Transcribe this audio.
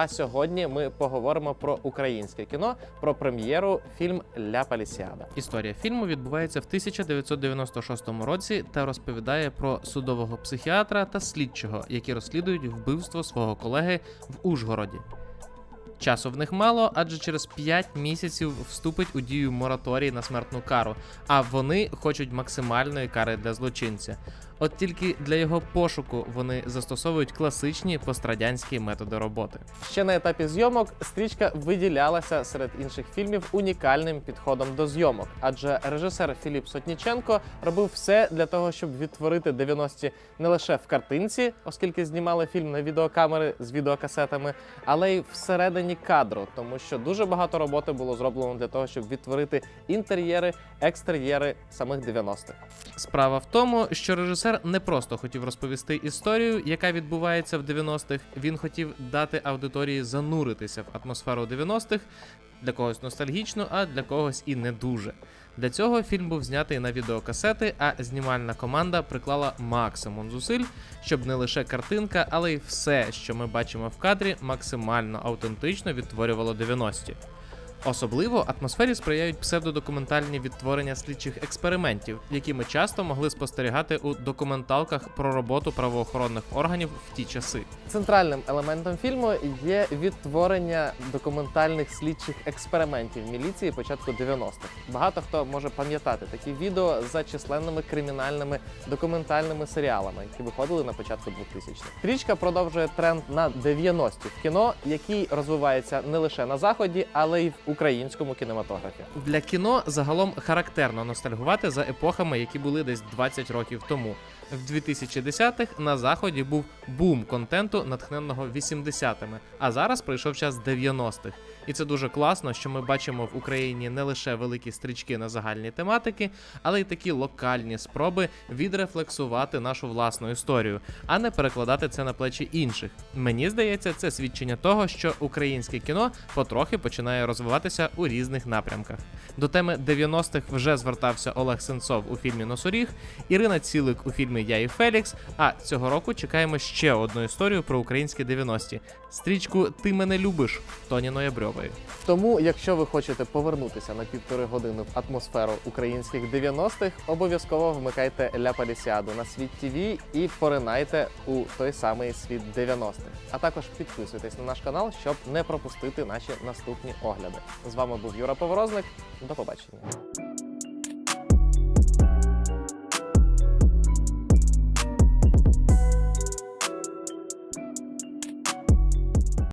А сьогодні ми поговоримо про українське кіно, про прем'єру фільм Ля Палісіада. Історія фільму відбувається в 1996 році та розповідає про судового психіатра та слідчого, які розслідують вбивство свого колеги в Ужгороді. Часу в них мало, адже через 5 місяців вступить у дію мораторій на смертну кару, а вони хочуть максимальної кари для злочинця. От тільки для його пошуку вони застосовують класичні пострадянські методи роботи. Ще на етапі зйомок стрічка виділялася серед інших фільмів унікальним підходом до зйомок, адже режисер Філіп Сотніченко робив все для того, щоб відтворити 90-ті не лише в картинці, оскільки знімали фільм на відеокамери з відеокасетами, але й всередині кадру, тому що дуже багато роботи було зроблено для того, щоб відтворити інтер'єри, екстер'єри самих 90-х. Справа в тому, що режисер не просто хотів розповісти історію, яка відбувається в 90-х. Він хотів дати аудиторії зануритися в атмосферу 90-х, для когось ностальгічно, а для когось і не дуже. Для цього фільм був знятий на відеокасети, а знімальна команда приклала максимум зусиль, щоб не лише картинка, але й все, що ми бачимо в кадрі, максимально автентично відтворювало 90-ті. Особливо атмосфері сприяють псевдодокументальні відтворення слідчих експериментів, які ми часто могли спостерігати у документалках про роботу правоохоронних органів в ті часи. Центральним елементом фільму є відтворення документальних слідчих експериментів міліції початку 90-х. Багато хто може пам'ятати такі відео за численними кримінальними документальними серіалами, які виходили на початку 2000-х. Стрічка продовжує тренд на 90-ті в кіно, який розвивається не лише на заході, але й в українському кінематографі. Для кіно загалом характерно ностальгувати за епохами, які були десь 20 років тому. В 2010-х на заході був бум контенту, натхненного 80-ми, а зараз прийшов час 90-х. І це дуже класно, що ми бачимо в Україні не лише великі стрічки на загальні тематики, але й такі локальні спроби відрефлексувати нашу власну історію, а не перекладати це на плечі інших. Мені здається, це свідчення того, що українське кіно потрохи починає розвиватися у різних напрямках. До теми 90-х вже звертався Олег Сенцов у фільмі Носоріг, Ірина Цілик у фільмі Я і Фелікс. А цього року чекаємо ще одну історію про українські 90-ті. Стрічку Ти мене любиш Тоні Ноябрьової. Тому, якщо ви хочете повернутися на півтори години в атмосферу українських 90-х, обов'язково вмикайте Ля Палісіаду на світ ТВ і поринайте у той самий світ 90-х. А також підписуйтесь на наш канал, щоб не пропустити наші наступні огляди. З вами був Юра Поворозник. До побачення.